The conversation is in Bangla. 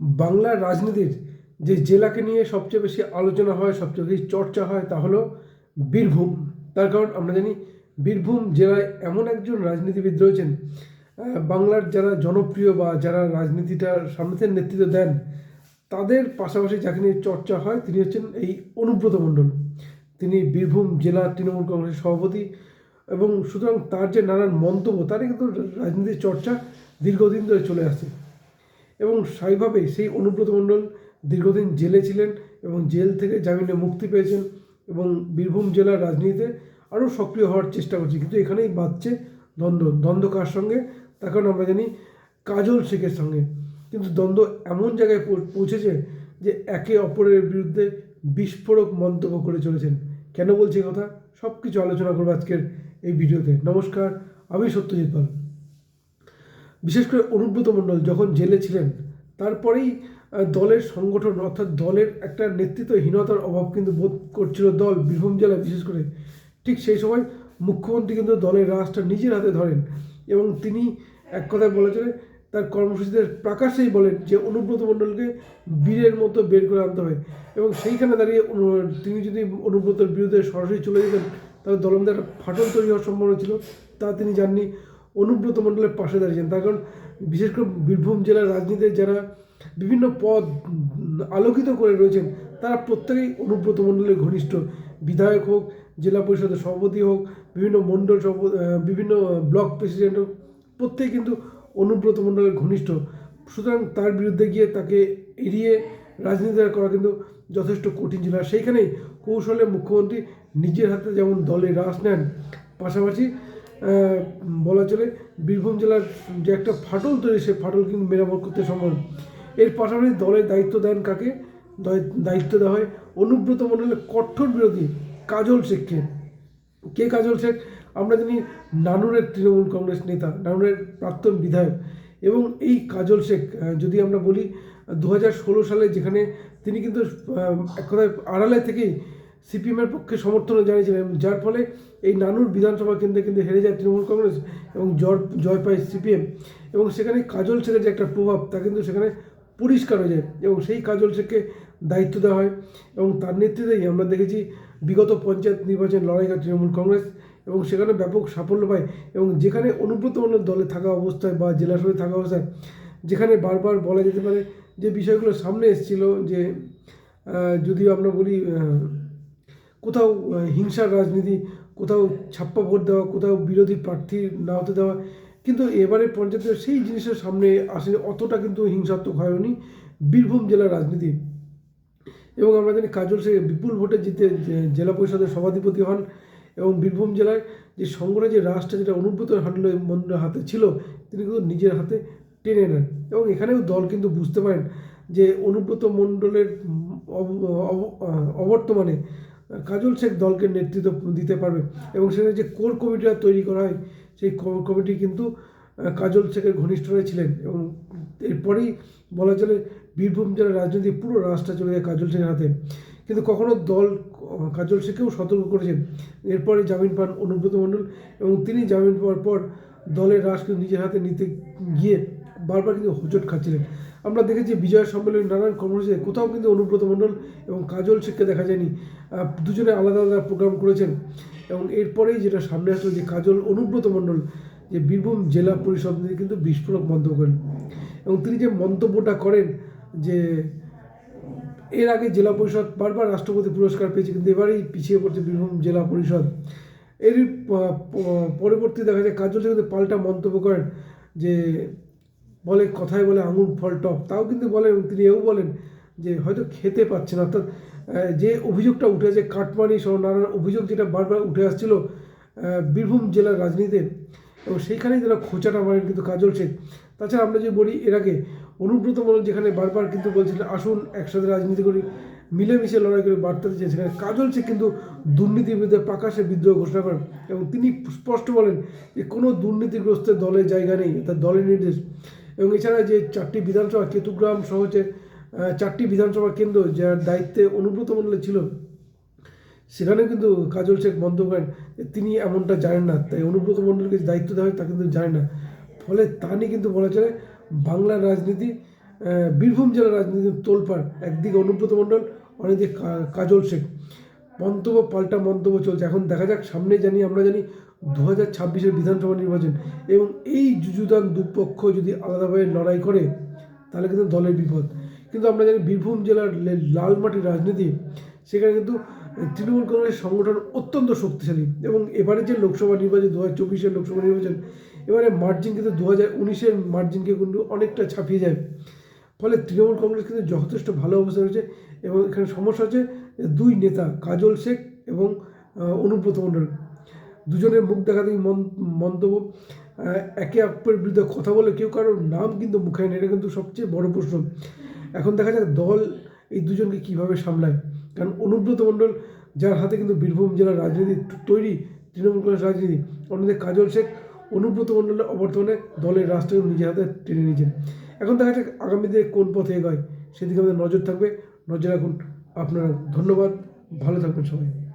বাংলার রাজনীতির যে জেলাকে নিয়ে সবচেয়ে বেশি আলোচনা হয়, সবচেয়ে বেশি চর্চা হয় তা হলো বীরভূম। তার কারণ আমরা জানি বীরভূম জেলায় এমন একজন রাজনীতিবিদ রয়েছেন বাংলার যারা জনপ্রিয় বা যারা রাজনীতিটার সামনে নেতৃত্ব দেন, তাদের পাশাপাশি যাকে নিয়ে চর্চা হয় তিনি হচ্ছেন এই অনুব্রত মণ্ডল। তিনি বীরভূম জেলা তৃণমূল কংগ্রেসের সভাপতি এবং সুতরাং তার যে নানান মন্তব্য, তারই কিন্তু রাজনীতির চর্চা দীর্ঘদিন ধরে চলে আসছে। এবং স্বাভাবিকভাবেই সেই অনুব্রত মণ্ডল দীর্ঘদিন জেলে ছিলেন এবং জেল থেকে জামিনে মুক্তি পেয়েছেন এবং বীরভূম জেলার রাজনীতিতে আরও সক্রিয় হওয়ার চেষ্টা করছে। কিন্তু এখানেই বাঁধছে দ্বন্দ্ব। দ্বন্দ্ব কার সঙ্গে? তার কারণ আমরা জানি কাজল শেখের সঙ্গে। কিন্তু দ্বন্দ্ব এমন জায়গায় পৌঁছেছে যে একে অপরের বিরুদ্ধে বিস্ফোরক মন্তব্য করে চলেছেন। কেন বলছি কথা? সব কিছু আলোচনা করব আজকের এই ভিডিওতে। নমস্কার, আমি সত্যজিৎ পাল। বিশেষ করে অনুব্রত মণ্ডল যখন জেলে ছিলেন, তারপরেই দলের সংগঠন অর্থাৎ দলের একটা নেতৃত্বহীনতার অভাব কিন্তু বোধ করছিল দল বীরভূম জেলায় বিশেষ করে। ঠিক সেই সময় মুখ্যমন্ত্রী কিন্তু দলের রাজটা নিজের হাতে ধরেন এবং তিনি এক কথায় বলা চলে তার কর্মসূচিতে প্রকাশ্যেই বলেন যে অনুব্রত মণ্ডলকে বীরের মতো বের করে আনতে হবে। এবং সেইখানে দাঁড়িয়ে তিনি যদি অনুব্রতর বিরুদ্ধে সরাসরি চলে যেতেন, তাহলে একটা ফাটল তৈরি হওয়ার সম্ভাবনা ছিল, তা তিনি জাননি। অনুব্রত মণ্ডলের পাশে দাঁড়িয়েছেন। তার কারণ বিশেষ করে বীরভূম জেলার রাজনীতিতে যারা বিভিন্ন পদ আলোকিত করে রয়েছেন, তারা প্রত্যেকেই অনুব্রত মণ্ডলের ঘনিষ্ঠ। বিধায়ক হোক, জেলা পরিষদের সভাপতি হোক, বিভিন্ন মণ্ডল সভাপতি বিভিন্ন ব্লক প্রেসিডেন্ট হোক প্রত্যেকে কিন্তু অনুব্রত মণ্ডলের ঘনিষ্ঠ। সুতরাং তার বিরুদ্ধে গিয়ে তাকে এড়িয়ে রাজনীতি করা কিন্তু যথেষ্ট কঠিন ছিল। আর সেইখানেই কৌশলে মুখ্যমন্ত্রী নিজের হাতে যেমন দলে রাস নেন, পাশাপাশি বলা চলে, বীরভূম জেলার যে একটা ফাটল তৈরি সে ফাটল কিন্তু মেরামত করতে সম্ভব। এর পাশাপাশি দলের দায়িত্ব দেন কাকে? দায়- দায়িত্ব দেওয়া হয় অনুব্রত মণ্ডলের কঠোর বিরোধী কাজল শেখকে। কে কাজল শেখ? আমরা জানি নানুরের তৃণমূল কংগ্রেস নেতা, নানুরের প্রাক্তন বিধায়ক। এবং এই কাজল শেখ যদি আমরা বলি দু হাজার ষোলো সালে যেখানে তিনি কিন্তু এক কথায় আড়ালে থেকেই সিপিএমের পক্ষে সমর্থন জানিয়েছিলেন, যার ফলে এই নানুর বিধানসভা কেন্দ্রে কিন্তু হেরে যায় তৃণমূল কংগ্রেস এবং জয় জয় পায় সিপিএম। এবং সেখানে কাজল শেখের যে একটা প্রভাব, তা কিন্তু সেখানে পরিষ্কার হয়ে যায় এবং সেই কাজল শেখকে দায়িত্ব দেওয়া হয় এবং তার নেতৃত্বেই আমরা দেখেছি বিগত পঞ্চায়েত নির্বাচন লড়াই করে তৃণমূল কংগ্রেস এবং সেখানে ব্যাপক সাফল্য পায় এবং যেখানে অনুব্রত মণ্ডল দলে থাকা অবস্থায় বা জেলা সভায় থাকা অবস্থায়, যেখানে বারবার বলা যেতে পারে যে বিষয়গুলো সামনে এসেছিল যে যদি আমরা বলি কোথাও হিংসার রাজনীতি, কোথাও ছাপ্পা ভোট দেওয়া, কোথাও বিরোধী প্রার্থী না হতে দেওয়া। কিন্তু এবারে পঞ্চায়েতের সেই জিনিসের সামনে আসে অতটা কিন্তু হিংসাত্মক হয়নি বীরভূম জেলার রাজনীতি। এবং আমরা জানি কাজল সে বিপুল ভোটে জিতে জেলা পরিষদের সভাধিপতি হন এবং বীরভূম জেলায় যে সংগ্রহে যে রাজটা যেটা অনুব্রত হান্ডল মন্ডলের হাতে ছিল, তিনি কিন্তু নিজের হাতে টেনে নেন। এবং এখানেও দল কিন্তু বুঝতে পারেন যে অনুব্রত মণ্ডলের অবর্তমানে কাজল শেখ দলকে নেতৃত্ব দিতে পারবে এবং সেখানে যে কোর কমিটিটা তৈরি করা হয়, সেই কমিটি কিন্তু কাজল শেখের ঘনিষ্ঠরা ছিলেন এবং এরপরেই বলা চলে বীরভূম জেলার রাজনীতি পুরো রাজটা চলে যায় কাজল শেখের হাতে। কিন্তু কখনো দল কাজল শেখকেও সতর্ক করেছেন। এরপরে জামিন পান অনুব্রত মণ্ডল এবং তিনি জামিন পাওয়ার পর দলের রাজ কিন্তু নিজের হাতে নিতে গিয়ে বারবার কিন্তু হোঁচট খাচ্ছিলেন। আমরা দেখেছি বিজয় সম্মেলনে নানান কর্মসূচিতে কোথাও কিন্তু অনুব্রত মণ্ডল এবং কাজল শেখকে দেখা যায়নি। দুজনে আলাদা আলাদা প্রোগ্রাম করেছেন। এবং এরপরেই যেটা সামনে আসলো যে কাজল, অনুব্রত মণ্ডল যে বীরভূম জেলা পরিষদ নিয়ে কিন্তু বিস্ফোরক মন্তব্য করেন। এবং তিনি যে মন্তব্যটা করেন যে এর আগে জেলা পরিষদ বারবার রাষ্ট্রপতি পুরস্কার পেয়েছে, কিন্তু এবারেই পিছিয়ে পড়ছে বীরভূম জেলা পরিষদ। এর পরবর্তী দেখা যায় কাজল কিন্তু পাল্টা মন্তব্য করেন যে বলে, কথায় বলে আঙুর ফল টপ। তাও কিন্তু বলেন, তিনি এও বলেন যে হয়তো খেতে পাচ্ছে না। অর্থাৎ যে অভিযোগটা উঠে আসে কাটমানি সহ নানান অভিযোগ যেটা বারবার উঠে আসছিল বীরভূম জেলার রাজনীতিতে, এবং সেইখানেই তারা খোঁচাটা মারেন কিন্তু কাজল শেখ তাছাড়া আমরা যদি বলি, এর আগে অনুব্রত মণ্ডল যেখানে বারবার কিন্তু বলছিলেন, আসুন, একসাথে রাজনীতি করি। মিলেমিশে লড়াই করে বার্তা দিচ্ছেন সেখানে কাজল শেখ কিন্তু দুর্নীতির বিরুদ্ধে প্রকাশ্যে বিদ্রোহ ঘোষণা করেন, এবং তিনি স্পষ্ট বলেন যে কোনো দুর্নীতিগ্রস্তের দলের জায়গা নেই তার দলের নির্দেশ। এবং এছাড়া যে চারটি বিধানসভা কেতুগ্রাম সহ যে চারটি বিধানসভা কেন্দ্র যার দায়িত্বে অনুব্রত মণ্ডলের ছিল সেখানে কিন্তু কাজল শেখ করেন। তিনি এমনটা জানেন না, তাই অনুব্রত মণ্ডলকে দায়িত্ব দেওয়া হয় তা কিন্তু জানে না। ফলে তা নিয়ে কিন্তু বলা চলে বাংলার রাজনীতি বীরভূম জেলার রাজনীতির তোলপাড়। একদিকে অনুব্রত মণ্ডল, অন্যদিকে কা- কাজল শেখ। মন্তব্য, পাল্টা মন্তব্য চলছে। এখন দেখা যাক সামনে জানি, আমরা জানি দু হাজার ছাব্বিশের বিধানসভা নির্বাচন এবং এই যুযুদান দুপক্ষ যদি আলাদাভাবে লড়াই করে, তাহলে কিন্তু দলের বিপদ। কিন্তু আমরা জানি বীরভূম জেলার লালমাটির রাজনীতি, সেখানে কিন্তু তৃণমূল কংগ্রেস সংগঠন অত্যন্ত শক্তিশালী এবং এবারে যে লোকসভা নির্বাচন দু হাজার চব্বিশের লোকসভা নির্বাচন, এবারে মার্জিন কিন্তু দু হাজার উনিশের মার্জিনকে কিন্তু অনেকটা ছাপিয়ে যায়। ফলে তৃণমূল কংগ্রেস কিন্তু যথেষ্ট ভালো অবস্থা রয়েছে এবং এখানে সমস্যা হচ্ছে দুই নেতা, কাজল শেখ এবং অনুব্রত মণ্ডল। দুজনের মুখ দেখাতেই মন- মন্তব্য। একে অপরের বিরুদ্ধে কথা বলে কেউ কারোর নাম কিন্তু মুখে নেই এটা কিন্তু সবচেয়ে বড় প্রশ্ন। এখন দেখা যাক দল এই দুজনকে কীভাবে সামলায়। কারণ অনুব্রত মণ্ডল, যার হাতে কিন্তু বীরভূম জেলার রাজনীতি তৈরি, তৃণমূল কংগ্রেস রাজনীতি অন্যদের কাজল শেখ, অনুব্রত মণ্ডলের অবর্তমানে দলের রাষ্ট্র নিজের হাতে টেনে নিয়েছেন। এখন দেখা যাক আগামী দিনে কোন পথে এগোয়। সেদিকে আমাদের নজর থাকবে। নজর রাখুন আপনারা। ধন্যবাদ। ভালো থাকবেন সবাই।